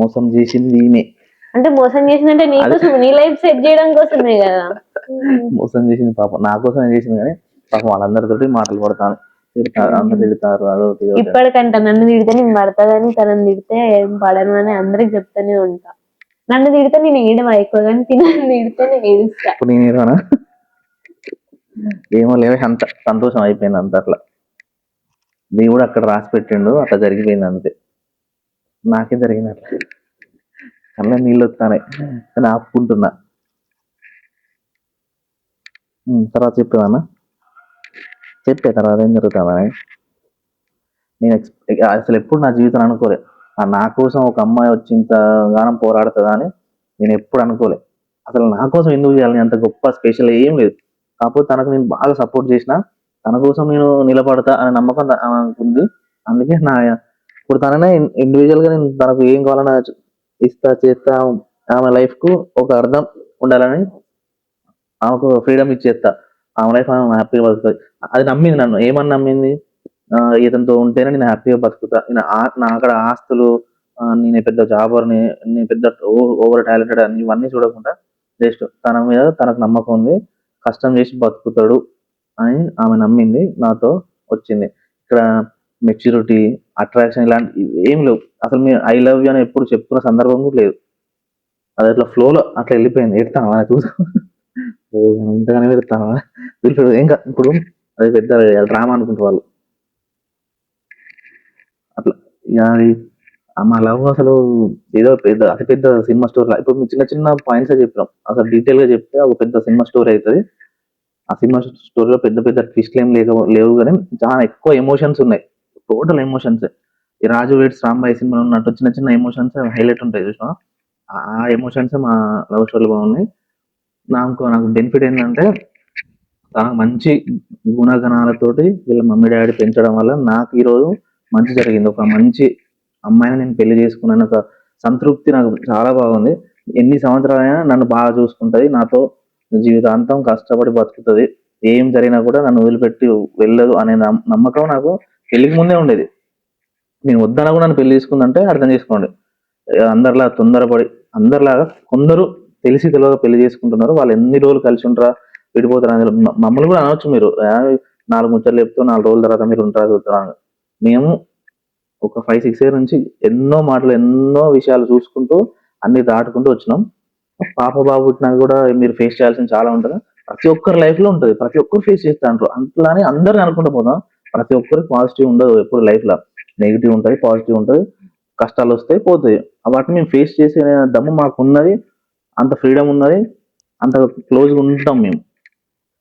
మోసం చేసింది ఈమె అంటే మోసం చేసిందంటే నీ కోసం నీ లైఫ్ సెట్ చేయడం కోసమే కదా. మోసం చేసింది పాపం. నా కోసం చేసింది కానీ పాపం వాళ్ళందరితోటి మాటలు పడతాను తిడతారు అందరు తిడతారు అదొకటి ఇదొకటి. ఇప్పటికంట నన్ను తిడితే నేను పడతా కానీ తనని తిడితే ఏం పడను అని అందరికి చెప్తానే ఉంటా. నన్ను తిడితే నేను ఏడవా ఎక్కువ కానీ తినని తిడితే నేను ఏడుస్తా. ఇప్పుడు నేను ఏమో లేవే అంత సంతోషం అయిపోయింది అంత అట్లా. దేవుడు అక్కడ రాసి పెట్టిండు అట్లా జరిగిపోయింది అంతే. నాకే జరిగినట్లు. అట్లా నీళ్ళు వస్తున్నాయి కానీ ఆపుకుంటున్నా. తర్వాత చెప్పేవానా చెప్పే తర్వాత ఏం జరుగుతుందని నేను అసలు ఎప్పుడు నా జీవితం అనుకోలే. నా కోసం ఒక అమ్మాయి వచ్చి ఇంత గానం పోరాడుతుందా అని నేను ఎప్పుడు అనుకోలే. అసలు నా కోసం ఎందుకు చేయాలి? అంత గొప్ప స్పెషల్ ఏం లేదు. కాకపోతే తనకు నేను బాగా సపోర్ట్ చేసిన తన కోసం నేను నిలబడతా అనే నమ్మకం ఉంది. అందుకే నా ఇప్పుడు తననే ఇండివిజువల్గా నేను తనకు ఏం కావాలన్నా ఇస్తా చేస్తా ఆమె లైఫ్కు ఒక అర్థం ఉండాలని ఆమెకు ఫ్రీడమ్ ఇచ్చేస్తా. ఆమె లైఫ్ ఆమె హ్యాపీగా బతుకుతుంది. అది నమ్మింది నన్ను. ఏమని నమ్మింది? ఇతనితో ఉంటేనే నేను హ్యాపీగా బతుకుతా. నేను నా అక్కడ ఆస్తులు నేను పెద్ద జాబర్ని నేను పెద్ద ఓవర్ టాలెంటెడ్ అని ఇవన్నీ చూడకుండా జస్ట్ తన మీద తనకు నమ్మకం ఉంది. కష్టం చేసి బతుకుతాడు అని ఆమె నమ్మింది. నాతో వచ్చింది. ఇక్కడ మెచ్యూరిటీ అట్రాక్షన్ ఇలాంటి ఏం లేవు. అసలు మేము ఐ లవ్ యూ అని ఎప్పుడు చెప్పుకున్న సందర్భం కూడా లేదు. అది అట్లా ఫ్లోలో అట్లా వెళ్ళిపోయింది. ఎడతాను అని చూసా. ఇంతగానే పెడతాను పిలిచాడు ఏం కాదు ఇప్పుడు అది పెద్ద డ్రామా అనుకుంటే వాళ్ళు. అట్లా ఇక అది మా లవ్ అసలు ఏదో పెద్ద అతి పెద్ద సినిమా స్టోరీ ఇప్పుడు మేము చిన్న చిన్న పాయింట్స్ చెప్పినాం. అసలు డీటెయిల్గా చెప్తే ఒక పెద్ద సినిమా స్టోరీ అవుతుంది ఆ సినిమా స్టోరీలో పెద్ద పెద్ద ట్విస్ట్లు ఏం లేక లేవు కానీ చాలా ఎక్కువ ఎమోషన్స్ ఉన్నాయి. Total emotions. ఈ రాజు వేట్స్ రాంబాయి సినిమాలో ఉన్నట్టు చిన్న చిన్న ఎమోషన్స్ హైలైట్ ఉంటాయి చూసిన ఆ ఎమోషన్స్ మా లవ్ స్టోరీలో బాగున్నాయి. నాకు నాకు బెనిఫిట్ ఏంటంటే తనకు మంచి గుణగణాలతోటి వీళ్ళ మమ్మీ డాడీ పెంచడం వల్ల నాకు ఈరోజు మంచి జరిగింది. ఒక మంచి అమ్మాయిని నేను పెళ్ళి చేసుకున్నాను. ఒక సంతృప్తి నాకు చాలా బాగుంది. ఎన్ని సంవత్సరాలైనా నన్ను బాగా చూసుకుంటుంది. నాతో జీవితాంతం కష్టపడి బతుకుతుంది. ఏం జరిగినా కూడా నన్ను వదిలిపెట్టి వెళ్ళదు అనే నమ్మకం నాకు పెళ్ళికి ముందే ఉండేది. నేను వద్దన కూడా నన్ను పెళ్ళి చేసుకుందంటే అర్థం చేసుకోండి. అందరిలా తొందరపడి అందరిలాగా కొందరు తెలిసి తెలియక పెళ్ళి చేసుకుంటున్నారు. వాళ్ళు ఎన్ని రోజులు కలిసి ఉంటారా విడిపోతారా అని మమ్మల్ని కూడా అనవచ్చు మీరు. నాలుగు ముచ్చట్లు చెప్తూ నాలుగు రోజుల తర్వాత మీరు ఉంటారా చూస్తారా మేము ఒక ఫైవ్ సిక్స్ ఇయర్ నుంచి ఎన్నో మాటలు ఎన్నో విషయాలు చూసుకుంటూ అన్ని దాటుకుంటూ వచ్చినాం. పాప బాబు పుట్టినా కూడా మీరు ఫేస్ చేయాల్సిన చాలా ఉంటుంది. ప్రతి ఒక్కరి లైఫ్లో ఉంటుంది. ప్రతి ఒక్కరు ఫేస్ చేస్తా అంటారు అంతలానే అందరిని అనుకుంటూ పోదాం. ప్రతి ఒక్కరికి పాజిటివ్ ఉండదు ఎప్పుడు లైఫ్లో నెగిటివ్ ఉంటుంది పాజిటివ్ ఉంటుంది కష్టాలు వస్తాయి పోతాయి. వాటిని మేము ఫేస్ చేసే దమ్ము మాకు ఉన్నది అంత ఫ్రీడమ్ ఉన్నది అంత క్లోజ్గా ఉంటాం మేము.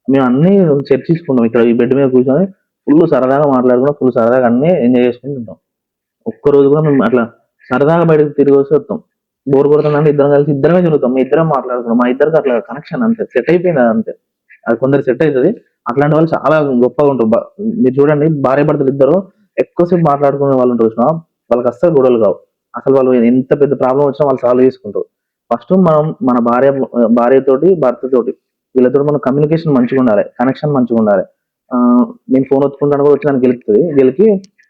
మేము అన్నీ చర్చించుకుంటాం. ఇక్కడ ఈ బెడ్ మీద కూర్చొని ఫుల్ సరదాగా మాట్లాడుకుంటాం ఫుల్ సరదాగా అన్నీ ఎంజాయ్ చేసుకుంటుంటాం ఒక్క రోజు కూడా మేము అట్లా సరదాగా బయటకు తిరిగి వచ్చి వస్తాం. బోర్ కొడుతుందంటే ఇద్దరం కలిసి ఇద్దరమే తిరుగుతాం. మీ ఇద్దరం మాట్లాడుకుంటాం మా ఇద్దరికి అట్లా కనెక్షన్ అంతే. సెట్ అయిపోయింది అంతే అది కొందరు సెట్ అవుతుంది. అట్లాంటి వాళ్ళు చాలా గొప్పగా ఉంటారు. మీరు చూడండి భార్య భర్తలు ఇద్దరు ఎక్కువసేపు మాట్లాడుకునే వాళ్ళు ఉంటారు చూసినా వాళ్ళకి అస్సలు గొడవలు కావు. అసలు వాళ్ళు ఎంత పెద్ద ప్రాబ్లం వచ్చినా వాళ్ళు సాల్వ్ చేసుకుంటారు. ఫస్ట్ మనం మన భార్య భార్యతోటి భర్తతోటి వీళ్ళతో మన కమ్యూనికేషన్ మంచిగా ఉండాలి. కనెక్షన్ మంచిగా ఉండాలి. నేను ఫోన్ ఒత్తుకుంటాను కూడా వచ్చి నన్ను గెలుపుతుంది. గెలికి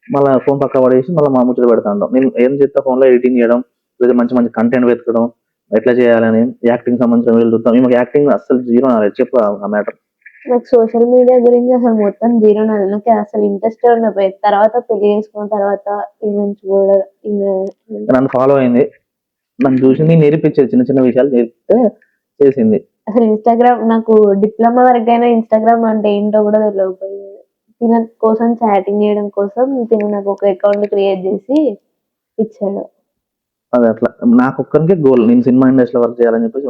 మళ్ళీ ఫోన్ పక్క పడేసి మళ్ళీ మా ముచ్చట పెడతా ఉంటాం నేను ఏం చేస్తా ఫోన్లో ఎడిటింగ్ చేయడం లేదా మంచి మంచి కంటెంట్ వెతకడం ఎట్లా చేయాలని యాక్టింగ్ సంబంధించిన వీళ్ళు చూస్తాం. ఈమె యాక్టింగ్ అసలు జీరో నాలెడ్జ్ చెప్పు ఆ మ్యాటర్. నాకు సోషల్ మీడియా గురించి అసలు మొత్తం జీరో నాలెడ్జ్. నాకు అసలు ఇంట్రెస్ట్ ఉండకపోయేది తర్వాత పెళ్ళి చేసుకున్న తర్వాత చూడ ఈమె నన్ను ఫాలో అయింది. నన్ను చూసి నేను నేర్పించేది చిన్న చిన్న విషయాలు నేర్పితే చేసింది. అసలు ఇన్స్టాగ్రామ్ నాకు డిప్లొమా వరకు అయినా ఇన్స్టాగ్రామ్ అంటే ఏంటో కూడా తెలియకపోయేది తిన కోసం చాటింగ్ చేయడం కోసం తిను నాకు ఒక అకౌంట్ క్రియేట్ చేసి ఇచ్చాడు. అది అట్లా. నాకు ఒక్కరికే గోల్ నేను సినిమా ఇండస్ట్రీలో వర్క్ చేయాలని చెప్పేసి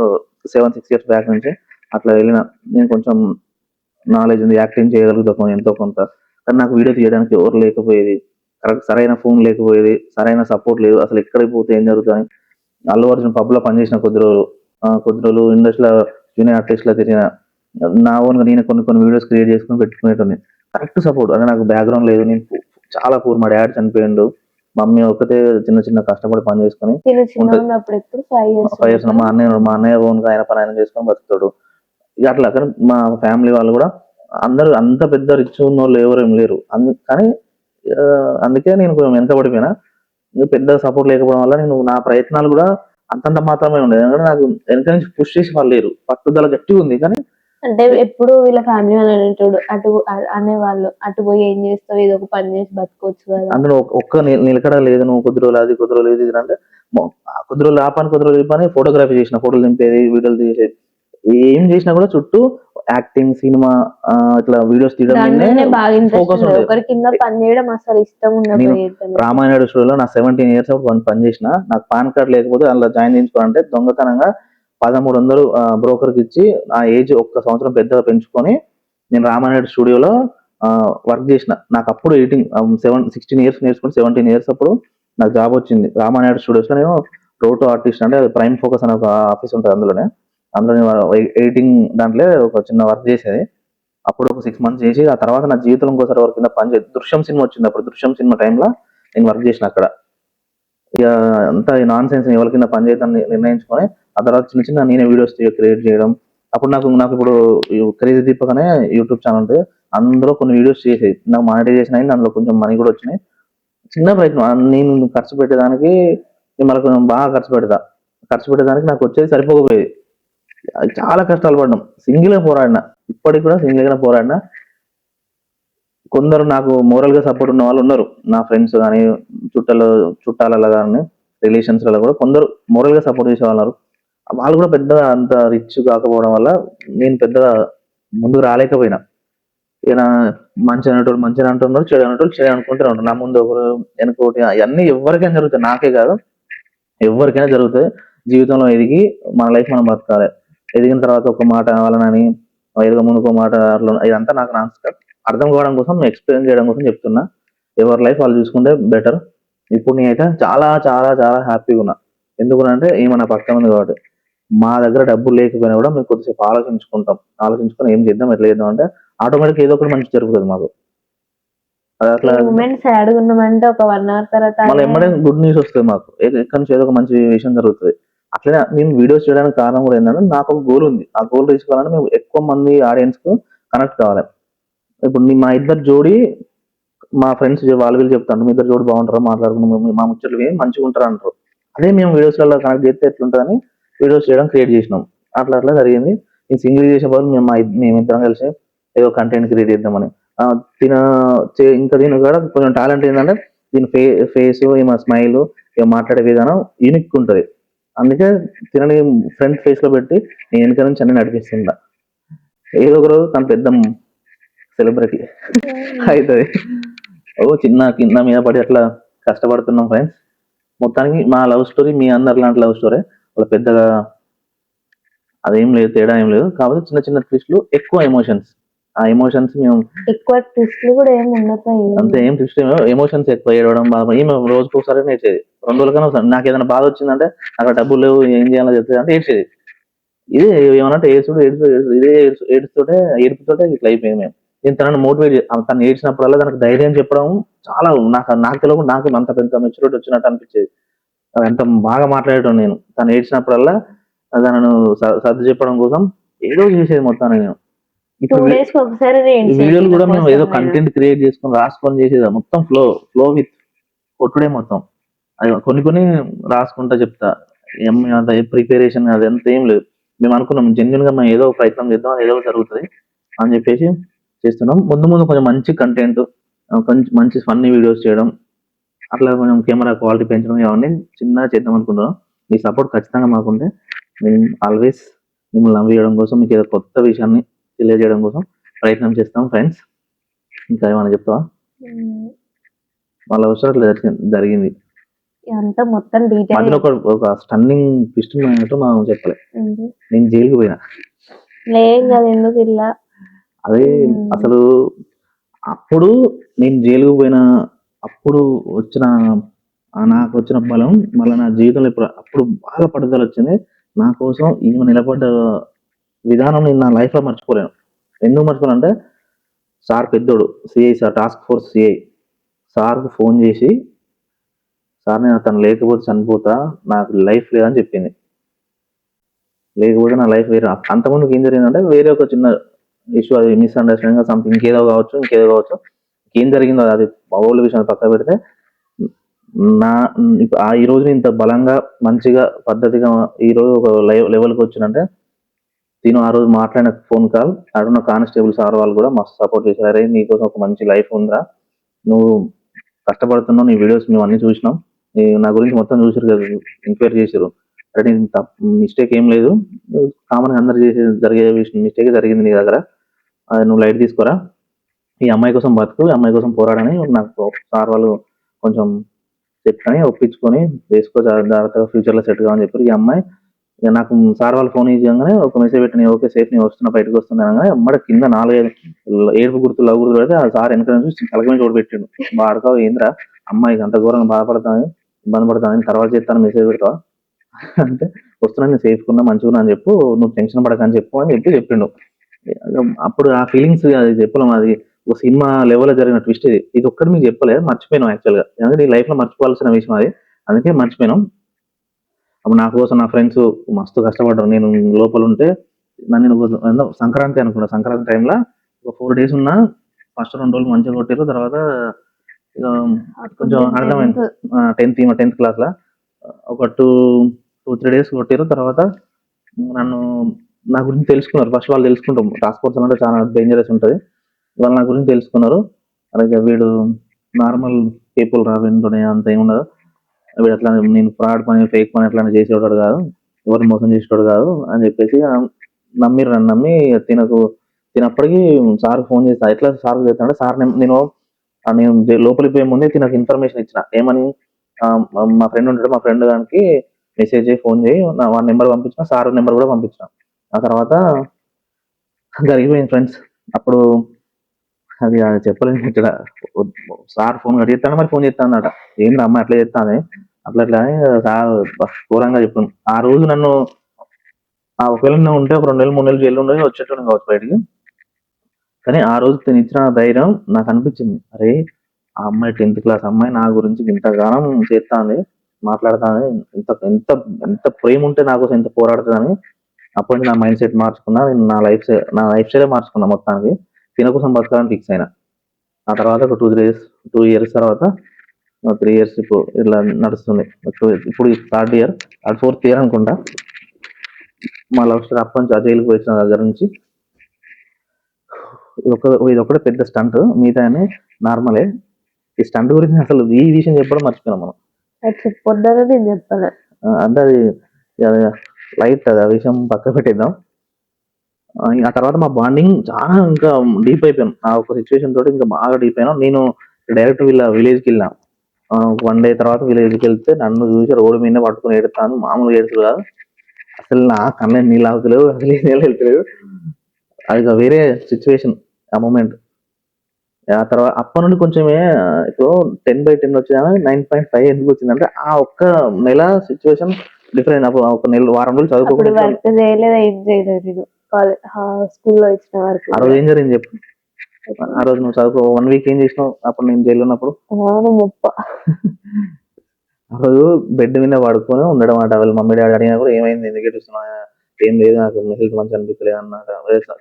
సెవెన్ సిక్స్ ఇయర్స్ బ్యాక్ నుంచి అట్లా వెళ్ళిన. నేను కొంచెం నాలెడ్జ్ ఉంది యాక్టింగ్ చేయగలుగుతాం ఎంతో కొంత. కానీ నాకు వీడియో తీయడానికి ఎవరు లేకపోయేది. కరెక్ట్ సరైన ఫోన్ లేకపోయేది సరైన సపోర్ట్ లేదు. అసలు ఎక్కడికి పోతే ఏం జరుగుతుంది అల్లు అర్జున్ పబ్లో పనిచేసిన కొద్ది రోజులు. కొద్ది రోజులు ఇండస్ట్రీలో జూనియర్ ఆర్టిస్ట్లో తిరిగిన. నా ఓన్గా నేను కొన్ని కొన్ని వీడియోస్ క్రియేట్ చేసుకుని పెట్టుకునేటువంటి కరెక్ట్ సపోర్ట్ అంటే నాకు బ్యాక్గ్రౌండ్ లేదు. నేను చాలా పూర్ మా డాడ్ చనిపోయిండు. మమ్మీ ఒకతే చిన్న చిన్న కష్టపడి పని చేసుకుని ఫైవ్ ఇయర్స్ మా అన్నయ్య. మా అన్నయ్య ఓన్గా ఆయన పని ఆయన చేసుకొని బతుకుతాడు. ఇక అట్లా కానీ మా ఫ్యామిలీ వాళ్ళు కూడా అందరూ అంత పెద్ద రిచ్ ఉన్న వాళ్ళు ఎవరు ఏం లేరు. కానీ అందుకే నేను కొంచెం వెనకబడిపోయినా. పెద్ద సపోర్ట్ లేకపోవడం వల్ల నేను నా ప్రయత్నాలు కూడా అంతంత మాత్రమే ఉండేది ఎందుకంటే నాకు వెనక నుంచి పుష్ చేసి వాళ్ళు లేరు. పట్టుదల గట్టిగా ఉంది. కానీ అంటే ఎప్పుడు వీళ్ళ ఫ్యామిలీ వాళ్ళు అనేటోడు అటు అనేవాళ్ళు అటు పోయి ఏం చేస్తావు ఏదో ఒక పని చేసి బతకొచ్చు కదా. అందులో ఒక్క- నిలకడ లేదు నువ్వు కొద్ది రోజులు అది కొద్ది రోజులు ఇది అంటే మొ- ఆ కొద్ది రోజులు ఆ పని కొద్ది రోజులు ఈ పని ఫోటోగ్రఫీ చేసిన ఫోటోలు దింపేది వీడియోలు తీసేది. ఏం చేసినా కూడా చుట్టూ యాక్టింగ్ సినిమా ఇట్లా వీడియోస్ తీయడం రామాయణ స్టూడియోలో నా సెవెంటీన్ ఇయర్స్ అప్పుడు పని చేసిన. నాకు పాన్ కార్డ్ లేకపోతే అందులో జాయిన్ చేయించుకోవాలంటే దొంగతనంగా పదమూడు వందలు బ్రోకర్కి ఇచ్చి ఆ ఏజ్ ఒక్క సంవత్సరం పెద్దగా పెంచుకొని నేను రామానాయుడు స్టూడియోలో వర్క్ చేసిన. నాకు అప్పుడు ఎయిటీన్ సెవెన్ సిక్స్టీన్ ఇయర్స్ నేర్చుకుని సెవెంటీన్ ఇయర్స్ అప్పుడు నాకు జాబ్ వచ్చింది. రామానాయుడు స్టూడియోస్లో నేను రోటో ఆర్టిస్ట్ అంటే ప్రైమ్ ఫోకస్ అనే ఒక ఆఫీస్ ఉంటుంది అందులోనే. అందులో నేను ఎయిటింగ్ దాంట్లో ఒక చిన్న వర్క్ చేసేది. అప్పుడు ఒక సిక్స్ మంత్స్ చేసి ఆ తర్వాత నా జీవితం ఇంకోసారి వర్క్ కింద పని దృశ్యం సినిమా వచ్చింది అప్పుడు. దృశ్యం సినిమా టైంలో నేను వర్క్ చేసిన అక్కడ. ఇక అంతా నాన్ సెన్స్ ఎవరి కింద పని నిర్ణయించుకొని ఆ తర్వాత చిన్న చిన్న నేనే వీడియోస్ క్రియేట్ చేయడం. అప్పుడు నాకు నాకు ఇప్పుడు క్రేజీ దీపక్ అనే యూట్యూబ్ ఛానల్ ఉంటుంది అందులో కొన్ని వీడియోస్ చేసేది. నాకు మానిటైజేషన్ అయింది అందులో కొంచెం మనీ కూడా వచ్చినాయి. చిన్న ప్రయత్నం. నేను ఖర్చు పెట్టేదానికి నేను మళ్ళీ కొంచెం బాగా ఖర్చు పెడతా. ఖర్చు పెట్టేదానికి నాకు వచ్చేది సరిపోకపోయేది. అది చాలా కష్టాలు పడ్డాం. సింగిల్గా పోరాడినా. ఇప్పటికి కూడా సింగిల్గా పోరాడినా. కొందరు నాకు మోరల్గా సపోర్ట్ ఉన్న వాళ్ళు ఉన్నారు. నా ఫ్రెండ్స్ కానీ చుట్టాలు చుట్టాలలో కానీ రిలేషన్స్లలో కూడా కొందరు మోరల్గా సపోర్ట్ చేసే వాళ్ళు ఉన్నారు. వాళ్ళు కూడా పెద్దగా అంత రిచ్ కాకపోవడం వల్ల నేను పెద్దగా ముందుకు రాలేకపోయినా. ఈయన మంచి అనేటోళ్ళు మంచిగా అంటున్నారు చెడు అనేటోళ్ళు చెడు అనుకుంటూనే ఉంటారు. నా ముందు ఒకరు వెనకొకటి అవన్నీ ఎవరికైనా జరుగుతాయి. నాకే కాదు ఎవరికైనా జరుగుతాయి. జీవితంలో ఎదిగి మన లైఫ్ మనం బతకాలి. ఎదిగిన తర్వాత ఒక మాట వాళ్ళనని ఎదుగు ముందు మాట అట్లా ఇదంతా నాకు నా అర్థం కావడం కోసం ఎక్స్ప్లెయిన్ చేయడం కోసం చెప్తున్నా. ఎవరి లైఫ్ వాళ్ళు చూసుకుంటే బెటర్ ఇప్పుడు నేనైతే చాలా చాలా చాలా హ్యాపీగా ఉన్నా. ఎందుకంటే ఈమె నా పక్కన ఉంది కాబట్టి. మా దగ్గర డబ్బులు లేకపోయినా కూడా మేము కొద్దిసేపు ఆలోచించుకుంటాం. ఆలోచించుకొని ఏం చేద్దాం ఎట్లా చేద్దాం అంటే ఆటోమేటిక్ ఏదో ఒకటి మంచి జరుగుతుంది మాకు. అట్లా మూమెంట్ సాడ్ ఉన్నామంటే ఒక వన్ అవర్ తర్వాత మళ్ళీ ఎమ్మడే గుడ్ న్యూస్ వస్తుంది మాకు. ఎక్క- ఎక్కడి నుంచి ఏదో ఒక మంచి విషయం జరుగుతుంది. అట్లనే మేము వీడియోస్ చేయడానికి కారణం కూడా ఏంటంటే నాకు ఒక గోల్ ఉంది. ఆ గోల్ రీచ్ కావాలంటే మేము ఎక్కువ మంది ఆడియన్స్కు కనెక్ట్ కావాలి. ఇప్పుడు మా ఇద్దరు జోడి మా ఫ్రెండ్స్ వాళ్ళు వీళ్ళు చెప్తాను మీ ఇద్దరు జోడి బాగుంటారా? మాట్లాడుకున్నాం మా ముచ్చట్లు మంచిగా ఉంటారు అంటారు. అదే మేము వీడియోస్లలో కనెక్ట్ చేస్తే ఎట్లుంటుందని వీడియోస్ చేయడం క్రియేట్ చేసినాం. అట్లా అట్లా జరిగింది. నేను సింగిల్ చేసే బదులు మేము మేమిద్దరం కలిసి ఏదో కంటెంట్ క్రియేట్ చేద్దామని. తిన ఇంకా దీని కూడా కొంచెం టాలెంట్ ఏంటంటే దీని ఫే ఫేస్ ఈమె స్మైల్ ఇక మాట్లాడే విధానం యూనిక్ ఉంటుంది. అందుకే తినని ఫ్రంట్ ఫేస్లో పెట్టి నేను వెనక నుంచి అన్ని నడిపిస్తుందా ఏదో ఒక రోజు తన పెద్ద సెలబ్రిటీ అవుతుంది. ఓ చిన్న కింద మీద పడి అట్లా కష్టపడుతున్నాం ఫ్రెండ్స్ మొత్తానికి మా లవ్ స్టోరీ మీ అందరి లాంటి లవ్ స్టోరీ వాళ్ళ పెద్దగా అదేం లేదు తేడా ఏం లేదు. కాకపోతే చిన్న చిన్న ట్విస్ట్లు ఎక్కువ ఎమోషన్స్ ఆ ఎమోషన్స్ మేము ఎక్కువ ట్విస్ట్లు కూడా ఏమి ఉండకపోయి అంత ఏం ట్విస్ట్ ఎమోషన్స్ ఎక్కువ ఏడవడం బాధ ఈమె రోజుకి ఒకసారి నేర్చేది రెండు రోజులకైనా ఒకసారి. నాకు ఏదైనా బాధ వచ్చిందంటే అక్కడ డబ్బులు లేవు ఏం చేయాలో చెప్తే అంటే ఏడ్చేది. ఇదే ఏమనంటే ఏడుచుడు ఏడుచు ఇదే ఏడుస్తుంటే ఏడుపుతోటే ఇట్లా అయిపోయింది మేము. నేను తనని మోటివేట్ తను ఏడ్చినప్పుడల్లా తనకు ధైర్యం చెప్పడం చాలా నాకు నాకు తెలియకుండా నాకు అంత పెద్ద మెచ్యూరిటీ వచ్చినట్టు అనిపించేది. ఎంత బాగా మాట్లాడటం నేను. తను ఏడ్చినప్పుడల్లా తనను స- సర్ది చెప్పడం కోసం ఏదో చేసేది మొత్తాన్ని నేను. వీడియోలు కూడా మేము ఏదో. కంటెంట్ క్రియేట్ చేసుకొని రాసుకొని చేసేది. మొత్తం ఫ్లో ఫ్లో విత్ కొట్టుడే మొత్తం. అది కొన్ని కొన్ని రాసుకుంటా చెప్తా. ఏం అంత ప్రిపరేషన్ అది అంత ఏం లేదు. మేము అనుకున్నాం జెన్యున్గా మేము ఏదో ప్రయత్నం చేద్దాం ఏదో జరుగుతుంది అని చెప్పేసి చేస్తున్నాం. ముందు ముందు కొంచెం మంచి కంటెంట్ కొంచెం మంచి ఫన్నీ వీడియోస్ చేయడం అట్లా కొంచెం కెమెరా క్వాలిటీ పెంచడం ఇవన్నీ చిన్నగా చేద్దాం అనుకుంటున్నాం. మీ సపోర్ట్ ఖచ్చితంగా మాకుంటే మేము ఆల్వేస్ మిమ్మల్ని నవ్వేయడం కోసం మీకు ఏదో కొత్త విషయాన్ని తెలియజేయడం కోసం ప్రయత్నం చేస్తాం ఫ్రెండ్స్ ఇంకా ఏమైనా చెప్తావా? వాళ్ళ అవసరం జరిగింది- అంతా మొత్తం డీటెయిల్ ఒక ఒక స్టన్నింగ్ ట్విస్ట్ అయినట్టు మనం చెప్పలే. నేను జైలుకి పోయినా. లేం కదా ఎందుకు ఇలా? అదే. అసలు అప్పుడు నేను జైలుకు పోయిన అప్పుడు వచ్చిన నాకు వచ్చిన బలం మళ్ళీ నా జీవితంలో ఇప్పుడు అప్పుడు బాగా పట్టుదల వచ్చింది. నా కోసం ఈమె నిలబడ్డ విధానం నేను నా లైఫ్లో మర్చిపోలేను. ఎందుకు మర్చిపోలేనంటే సార్ పెద్దోడు CI sir task force CI సార్కు ఫోన్ చేసి సార్ నేను తను లేకపోతే చనిపోతా నాకు లైఫ్ లేదని చెప్పింది. లేకపోతే నా లైఫ్ వేరే అంతకుముందుకు ఏం జరిగిందంటే వేరే ఒక చిన్న ఇష్యూ అది మిస్అండర్స్టాండింగ్ సంథింగ్ ఇంకేదో కావచ్చు ఇంకేదో కావచ్చు. ఏం జరిగిందో అది ఓల్డ్ విషయాన్ని పక్క పెడితే నా ఆ ఈ రోజు ఇంత బలంగా మంచిగా పద్ధతిగా ఈ రోజు ఒక లెవెల్కి వచ్చినంటే తిను ఆ రోజు మాట్లాడిన ఫోన్ కాల్ అడున్న కానిస్టేబుల్ సార్ వాళ్ళు కూడా మస్తు సపోర్ట్ చేశారు. అరే నీకోసం ఒక మంచి లైఫ్ ఉందిరా. నువ్వు కష్టపడుతున్నావు నీ వీడియోస్ మేము అన్ని చూసినాం. నీ నా గురించి మొత్తం చూసారు కదా ఎంక్వైరీ చేశారు అరే నీ మిస్టేక్ ఏం లేదు. కామన్ అందరు చేసే జరిగే మిస్టేక్ జరిగింది నీ దగ్గర. అది నువ్వు లైట్ తీసుకోరా. ఈ అమ్మాయి కోసం బతుకు ఈ అమ్మాయి కోసం పోరాడని నాకు సార్ వాళ్ళు కొంచెం చెప్పని ఒప్పించుకొని వేసుకో జాగ్రత్తగా ఫ్యూచర్లో సెట్ కావని చెప్పారు. ఈ అమ్మాయి ఇక నాకు సార్ వాళ్ళు ఫోన్ ఇవ్వగానే ఒక మెసేజ్ పెట్టిన ఓకే సేఫ్ నేను వస్తున్నా బయటకు వస్తున్నా అనగానే అమ్మడ కింద నాలుగైదు ఏడుపు గుర్తులు లవ్ గుర్తులు పెడితే ఆ సార్ వెనక నుంచి కలకమే చోటు పెట్టిండు. వాడుకో ఏంద్రా? అమ్మాయికి అంత ఘోరంగా బాధపడతాను ఇబ్బంది పడతాను తర్వాత చేస్తాను మెసేజ్ పెడతావా? అంటే వస్తున్నా నేను సేఫ్ ఉన్నా మంచిగా అని చెప్పు నువ్వు టెన్షన్ పడకని చెప్పు అని చెప్పి చెప్పిండు. అప్పుడు ఆ ఫీలింగ్స్ అది చెప్పలేం అది ఒక సినిమా లెవెల్ జరిగిన ట్విస్ట్ ఇది. ఇది ఒక్కటి మీకు చెప్పలేదు మర్చిపోయినాం యాక్చువల్గా. ఎందుకంటే ఈ లైఫ్లో మర్చిపోవాల్సిన విషయం అది. అందుకే మర్చిపోయినాం. అప్పుడు నా కోసం నా ఫ్రెండ్స్ మస్తు కష్టపడ్డారు. నేను లోపల ఉంటే నన్ను సంక్రాంతి అనుకున్నా. సంక్రాంతి టైంలో ఒక ఫోర్ డేస్ ఉన్నా ఫస్ట్ రెండు రోజులు మంచిగా కొట్టారు తర్వాత ఇక కొంచెం అర్థమైంది. టెన్త్ టెన్త్ క్లాస్లో. ఒక టూ టూ త్రీ డేస్ కొట్టారు తర్వాత నన్ను నా గురించి తెలుసుకున్నారు. ఫస్ట్ వాళ్ళు తెలుసుకుంటాం. ఫోర్స్ అంటే చాలా డేంజరస్ ఉంటది. వాళ్ళు నా గురించి తెలుసుకున్నారు. అలాగే వీడు నార్మల్ పీపుల్ రా వీడితోనే అంత ఏమి ఉండదు. వీడు అట్లా నేను ఫ్రాడ్ పని ఫేక్ పని అట్లా చేసేవాడు కాదు. ఎవరిని మోసం చేసేవాడు కాదు అని చెప్పేసి నమ్మిరు నన్ను నమ్మి తినకు తినప్పటికీ సార్ ఫోన్ చేస్తా ఎట్లా సార్ చేస్తానంటే సార్ నేను నేను లోపలికి పోయే ముందే తినకు ఇన్ఫర్మేషన్ ఇచ్చిన. ఏమని? మా- మా ఫ్రెండ్ ఉంటాడు మా ఫ్రెండ్ దానికి మెసేజ్ చేయి ఫోన్ చేయి. నా వాడి నెంబర్ పంపించిన సార్ నెంబర్ కూడా పంపించిన. ఆ తర్వాత జరిగిపోయింది ఫ్రెండ్స్. అప్పుడు అది అది చెప్పలేను ఇక్కడ. సార్ ఫోన్ కట్ చేస్తాను మరి ఫోన్ చేస్తాను అన్నట ఏంటి అమ్మ అట్లా చేస్తాను అట్లా అట్లా సార్ ఘోరంగా చెప్పాను ఆ రోజు నన్ను ఆ ఒకవేళ నేను ఉంటే ఒక రెండు నెలలు మూడు నెలలు జైలు ఉండే వచ్చేటోని కావచ్చు బయటికి. కానీ ఆ రోజు తను ఇచ్చిన ధైర్యం నాకు అనిపించింది. అరే ఆ అమ్మాయి టెన్త్ క్లాస్ అమ్మాయి నా గురించి ఇంతగానం చేస్తాంది మాట్లాడుతుంది ఎంత ఎంత ఎంత ప్రేమ ఉంటే నా కోసం ఎంత పోరాడుతుందని అప్పటి నుంచి నా మైండ్ సెట్ మార్చుకున్నా నేను నా లైఫ్ నా లైఫ్ స్టైలే మార్చుకున్నా మొత్తానికి. తిన కోసం బతకాలని ఫిక్స్ అయినా. ఆ తర్వాత ఒక two three years two years తర్వాత త్రీ ఇయర్స్ ఇప్పుడు ఇట్లా నడుస్తుంది. ఇప్పుడు థర్డ్ ఇయర్ అది ఫోర్త్ ఇయర్ అనుకుంటా మా లవ్ స్టోరీ అప్పటి నుంచి ఆ జైలుకి వచ్చిన దగ్గర నుంచి ఇది ఒక ఇది ఒకటే పెద్ద స్టంట్ మిగతా నార్మలే. ఈ స్టంట్ గురించి అసలు ఈ విషయం చెప్పడం మర్చిపోయినాం మనం. చెప్పొద్దని నేను చెప్పాను ఆ, అంటే అది లైట్ అది ఆ విషయం పక్క పెట్టేద్దాం. ఆ, తర్వాత మా బాండింగ్ చాలా ఇంకా డీప్ అయిపోయాం. ఆ ఒక సిచ్యువేషన్ తోటి ఇంకా బాగా డీప్ అయినా. నేను డైరెక్ట్ వీళ్ళ విలేజ్కి వెళ్ళినా వన్ డే తర్వాత విలేజ్కి వెళ్తే నన్ను చూసి రోడ్డు మీద పట్టుకుని ఎడతాను మామూలుగా ఏడుతురు కాదు. అసలు నా కళ్ళ నీళ్ళు ఆగుతలేవు అసలు ఏ నీళ్ళు వెళ్తలేవు అది వేరే సిచ్యువేషన్ ఆ మూమెంట్ ఆ తర్వాత అప్పటి నుండి కొంచెమే ఇప్పుడు టెన్ బై టెన్ వచ్చినా నైన్ పాయింట్ ఫైవ్ ఎందుకు వచ్చిందంటే ఆ ఒక్క నెల సిచ్యువేషన్ డిఫరెంట్ అప్పుడు ఒక నెల వారం రోజులు చదువుకోకుండా స్కూల్లో ఇచ్చిన వర్క్. ఆ రోజు ఏం జరిగింది చెప్పు. ఆ రోజు నువ్వు చదువుకో వన్ వీక్ ఏం చేసినావు? అప్పుడు నేను జైలు ఉన్నప్పుడు? ముప్ప. ఆ రోజు బెడ్ మీద పడుకొని ఉండడం అట. వాళ్ళ మమ్మీ డాడీ అడిగినా కూడా ఏమైంది? ఎందుకు ఏడుస్తున్నా ఏం లేదు నాకు హెల్త్ మంచి అనిపించలేదు అన్నమాట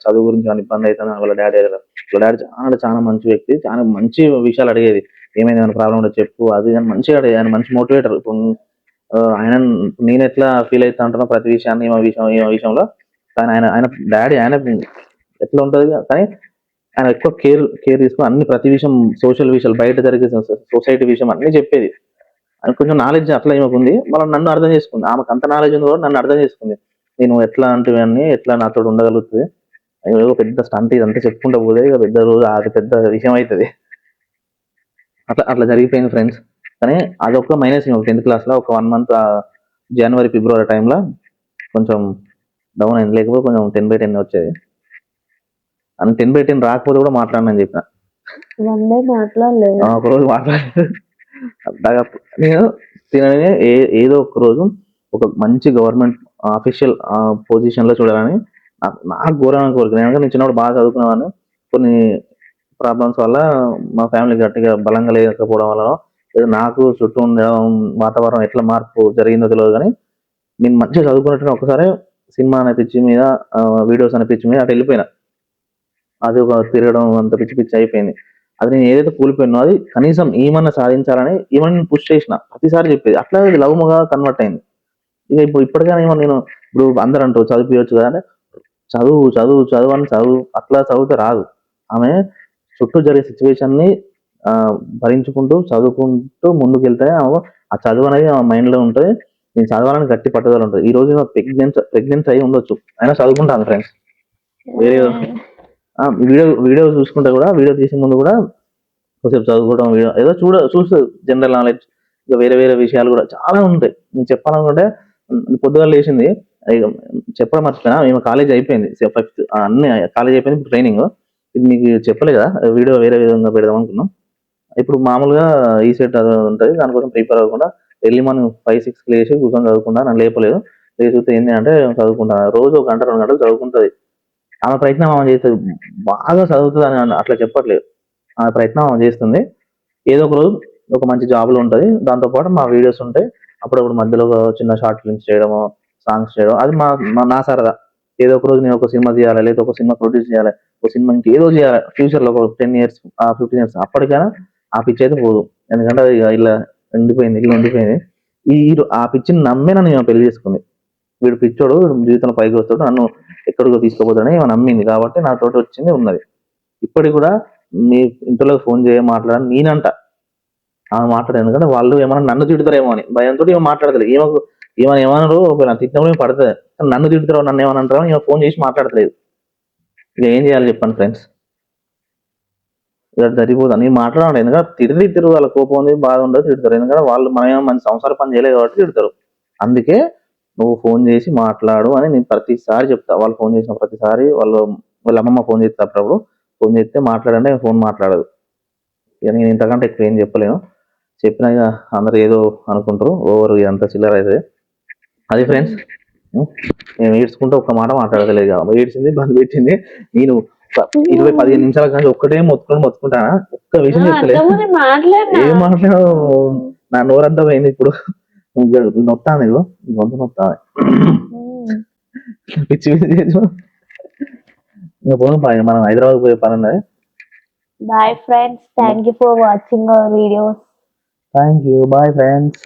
చదువు గురించి ఏమైనా ఇబ్బంది అవుతుంది? వాళ్ళ డాడీ వాళ్ళ డాడీ చాలా చాలా మంచి వ్యక్తి. చాలా మంచి విషయాలు అడిగేది. ఏమైంది? ఏమైనా ప్రాబ్లం ఉంటే చెప్పు. అది అని మంచిగా అడిగేది. ఆయన మంచి మోటివేటర్. ఇప్పుడు ఆయన నేను ఎట్లా ఫీల్ అవుతా ఉంటున్నా ప్రతి విషయాన్ని ఈ విషయం ఈ విషయంలో. కానీ ఆయన ఆయన డాడీ ఆయన ఎట్లా ఉంటుంది కానీ ఆయన ఎక్కువ కేర్ కేర్ తీసుకుని అన్ని ప్రతి విషయం సోషల్ విషయాలు బయట జరిగే సొసైటీ విషయం అన్ని చెప్పేది. ఆయన కొంచెం నాలెడ్జ్ అట్లా ఏమో ఉంది మనం నన్ను అర్థం చేసుకుంది. ఆమెకు అంత నాలెడ్జ్ ఉంది కూడా నన్ను అర్థం చేసుకుంది. నేను ఎట్లా అంటివన్నీ ఎట్లా నాతో ఉండగలుగుతుంది? ఏదో పెద్ద స్టంట్ ఇదంతా చెప్పుకుంటా పోతే ఇక పెద్ద రోజు అది పెద్ద విషయం అవుతుంది అట్లా అట్లా జరిగిపోయింది ఫ్రెండ్స్ కానీ అదొక మైనస్ టెన్త్ క్లాస్లో ఒక వన్ మంత్ జనవరి ఫిబ్రవరి టైంలో కొంచెం డౌన్ అయింది. లేకపోతే కొంచెం టెన్ బై టెన్ వచ్చేది. అని టెన్ బై టెన్ రాకపోతే కూడా మాట్లాడనని చెప్పిన. ఒక రోజు మాట్లాడలేదు నేను తినని ఏ- ఏదో ఒక రోజు ఒక మంచి గవర్నమెంట్ అఫీషియల్ పొజిషన్లో చూడాలని నాకు నాకు ఘోరమైన కోరిక. నేను నేను చిన్నప్పుడు బాగా చదువుకునేవాడిని. కొన్ని ప్రాబ్లమ్స్ వల్ల మా ఫ్యామిలీ గట్టిగా బలంగా లేకపోవడం వల్ల నాకు చుట్టూ ఉండే వాతావరణం ఎట్లా మార్పు జరిగిందో తెలియదు కానీ నేను మంచిగా చదువుకున్నట్టు ఒకసారి సినిమా అనే పిచ్చి మీద వీడియోస్ అనే పిచ్చి మీద అటు వెళ్ళిపోయినా. అది ఒక తిరగడం అంత పిచ్చి పిచ్చి అయిపోయింది. అది నేను ఏదైతే కూలిపోయినో అది కనీసం ఏమన్నా సాధించాలని ఏమన్నా పుష్ చేసిన. ప్రతిసారి చెప్పేది. అట్లా అది లవ్ముగా కన్వర్ట్ అయింది. ఇక ఇప్పుడు ఇప్పటికైనా ఏమో నేను ఇప్పుడు అందరూ అంటారు చదివించవచ్చు కదా అంటే చదువు చదువు చదువు అని చదువు. అట్లా చదివితే రాదు. ఆమె చుట్టూ జరిగే సిచ్యువేషన్ని భరించుకుంటూ చదువుకుంటూ ముందుకు వెళ్తే ఆమె ఆ చదువు అనేది ఆమె మైండ్లో ఉంటుంది. నేను చదవాలని గట్టి పట్టుదల ఉంటుంది. ఈ రోజు ప్రెగ్నెన్స్ ప్రెగ్నెన్స్ అయి ఉండొచ్చు. అయినా చదువుకుంటాను ఫ్రెండ్స్ వేరే వీడియో వీడియో చూసుకుంటే కూడా వీడియో తీసే ముందు కూడా కొద్దిసేపు చదువుకోవడం వీడియో ఏదో చూడ చూస్తుంది జనరల్ నాలెడ్జ్ ఇంకా వేరే వేరే విషయాలు కూడా చాలా ఉంటాయి. నేను చెప్పాలనుకుంటే పొద్దుగా లేచింది చెప్పడం మర్చిపోయినా మేము కాలేజ్ అయిపోయింది. ఫిఫ్త్ అన్ని కాలేజ్ అయిపోయింది ట్రైనింగ్ ఇది మీకు చెప్పలే కదా వీడియో వేరే విధంగా పెడదాం అనుకున్నాం. ఇప్పుడు మామూలుగా ఈ సెట్ అది ఉంటుంది దానికోసం ప్రిపేర్ అవ్వకుండా వెళ్ళి మనం ఫైవ్ సిక్స్ లేచి కూర్చొని చదువుకుంటా నన్ను లేపలేదు. లేచి చూస్తే ఏంటి అంటే చదువుకుంటాను రోజు ఒక గంట రెండు గంటలు చదువుకుంటుంది. ఆమె ప్రయత్నం ఆమె చేస్తుంది బాగా చదువుతుంది అని అట్లా చెప్పట్లేదు. ఆమె ప్రయత్నం ఆమె చేస్తుంది. ఏదో ఒక రోజు ఒక మంచి జాబ్లో ఉంటుంది. దాంతోపాటు దాంతో పాటు మా వీడియోస్ ఉంటాయి. అప్పుడప్పుడు మధ్యలో ఒక చిన్న షార్ట్ ఫిల్మ్స్ చేయడము సాంగ్స్ చేయడం అది మా మా- నా సరదా. ఏదో ఒక రోజు నేను ఒక సినిమా తీయాలి లేదా ఒక సినిమా ప్రొడ్యూస్ చేయాలి ఒక సినిమా ఏదో చేయాలి. ఫ్యూచర్లో ఒక టెన్ ఇయర్స్ ఫిఫ్టీన్ ఇయర్స్ అప్పటికైనా ఆ పిచ్చి అయితే పోదు. ఎందుకంటే అది ఇలా ఎండిపోయింది ఇల్లు ఎండిపోయింది. ఈ ఆ పిచ్చిని నమ్మే నన్ను పెళ్ళి చేసుకుంది. వీడు పిచ్చోడు జీవితంలో పైకి వస్తాడు నన్ను ఎక్కడికో తీసుకోపోతాడని నమ్మింది కాబట్టి నా తోట వచ్చింది ఉన్నది. ఇప్పటికి కూడా మీ ఇంట్లో ఫోన్ చేయ మాట్లాడాలి నేనంట. ఆమె మాట్లాడే ఎందుకంటే వాళ్ళు ఏమన్నా నన్ను తిడతారేమో అని. భయంతో ఏమో మాట్లాడతలేదు. ఈమెకు ఏమైనా ఏమన్నారు ఒకవేళ తిట్టినప్పుడు ఏమి పడుతుంది. నన్ను తిడతారో నన్ను ఏమని అంటారో ఈమె ఫోన్ చేసి మాట్లాడతలేదు. ఇక ఏం చేయాలి చెప్పండి ఫ్రెండ్స్ ఇలా జరిగిపోతుంది నేను మాట్లాడాలి ఎందుకంటే తిరిగి తిరుగు వాళ్ళ కోపం ఉంది బాధ ఉండదు తిడతారు. ఎందుకంటే వాళ్ళు మనం మన సంసార పని చేయలేదు కాబట్టి తిడతారు. అందుకే నువ్వు ఫోన్ చేసి మాట్లాడు అని నేను ప్రతిసారి చెప్తా. వాళ్ళు ఫోన్ చేసిన ప్రతిసారి వాళ్ళు వాళ్ళ అమ్మమ్మ ఫోన్ చేస్తే అప్పుడప్పుడు ఫోన్ చేస్తే మాట్లాడంటే ఫోన్ మాట్లాడదు. ఇక నేను ఇంతకంటే ఎక్కువ ఏం చెప్పలేను. చెప్పినా ఇక అందరు ఏదో అనుకుంటారు. ఓవర్ ఇదంతా చిల్లర అయితే. అది ఫ్రెండ్స్ నేను ఏడ్చుకుంటే ఒక్క మాట మాట్లాడలేదు ఇక. ఏడ్చింది బంద్ పెట్టింది. నేను ఇరవై పదిహేను నిమిషాల కానీ ఒక్కటే మొత్తుకొని మొత్తుకుంటానా? ఒక్క విషయం మాట్లాడినా? ఏం మాట్లాడు నా నోరంతా పోయింది ఇప్పుడు. నొత్తాను ఇగో గొంతు నొత్తాను పిచ్చి పిచ్చి ఇంకా పోను పని మనం హైదరాబాద్ పోయే పని ఉన్నది. Bye friends thank you for watching our videos thank you bye friends